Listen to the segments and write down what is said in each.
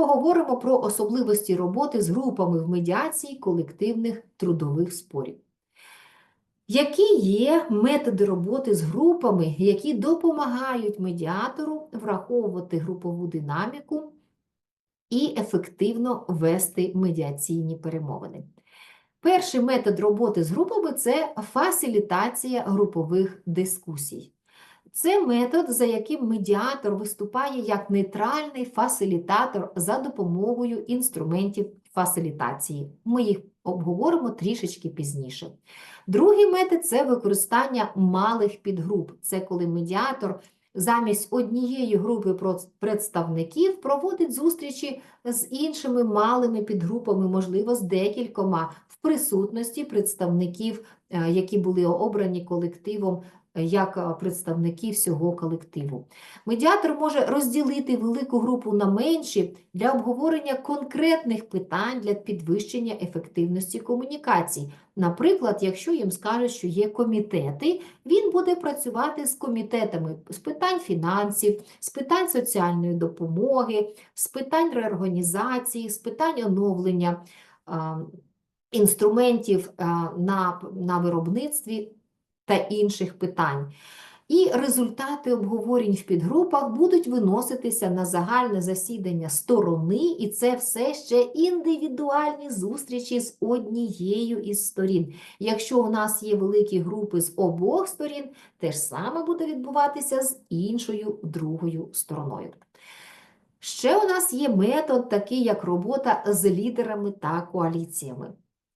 поговоримо про особливості роботи з групами в медіації колективних трудових спорів. Які є методи роботи з групами, які допомагають медіатору враховувати групову динаміку і ефективно вести медіаційні перемовини? Перший метод роботи з групами це фасилітація групових дискусій. Це метод, за яким медіатор виступає як нейтральний фасилітатор за допомогою інструментів фасилітації. Ми їх обговоримо трішечки пізніше. Другий метод це використання малих підгруп. Це коли медіатор замість однієї групи представників проводить зустрічі з іншими малими підгрупами, можливо, з декількома, в присутності представників, е, які були обрані колективом як представники всього колективу. Медіатор може розділити велику групу на менші для обговорення конкретних питань для підвищення ефективності комунікацій. Наприклад, якщо їм скажуть, що є комітети, він буде працювати з комітетами з питань фінансів, з питань соціальної допомоги, з питань реорганізації, з питань оновлення інструментів на, на виробництві та інших питань. І результати обговорень в підгрупах будуть виноситися на загальне засідання сторони, і це все ще індивідуальні зустрічі з однією із сторін. Якщо у нас є великі групи з обох сторін, те ж саме буде відбуватися з іншою другою стороною. Ще у нас є метод, такий як робота з лідерами та коаліціями.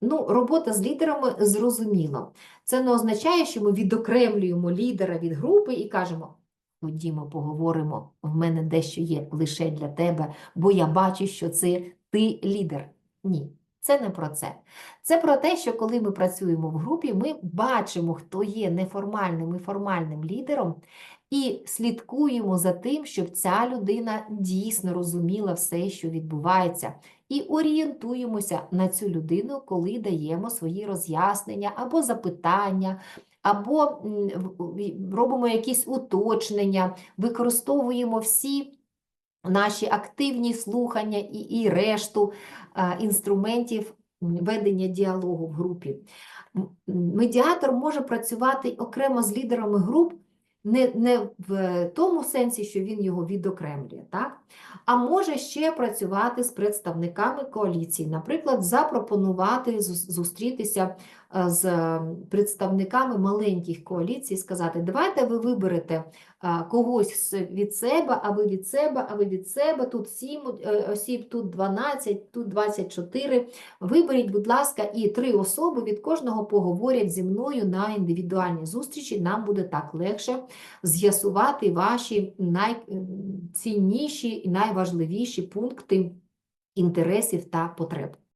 Ну, робота з лідерами зрозуміло. Це не означає, що ми відокремлюємо лідера від групи і кажемо: ходімо, поговоримо, в мене дещо є лише для тебе, бо я бачу, що це ти лідер. Ні, це не про це. Це про те, що коли ми працюємо в групі, ми бачимо, хто є неформальним і формальним лідером, і слідкуємо за тим, щоб ця людина дійсно розуміла все, що відбувається, і орієнтуємося на цю людину, коли даємо свої роз'яснення або запитання, або робимо якісь уточнення, використовуємо всі наші активні слухання і, і решту а, інструментів ведення діалогу в групі. Медіатор може працювати окремо з лідерами груп, не, не в тому сенсі, що він його відокремлює, так? а може ще працювати з представниками коаліції, наприклад, запропонувати зустрітися е, з е, представниками маленьких коаліцій, сказати, давайте ви виберете е, когось від себе, а ви від себе, а ви від себе, тут 7 осіб, тут 12, тут 24. Виберіть, будь ласка, і три особи від кожного поговорять зі мною на індивідуальній зустрічі. Нам буде так легше з'ясувати ваші найцінніші і найважливіші пункти інтересів та потреб.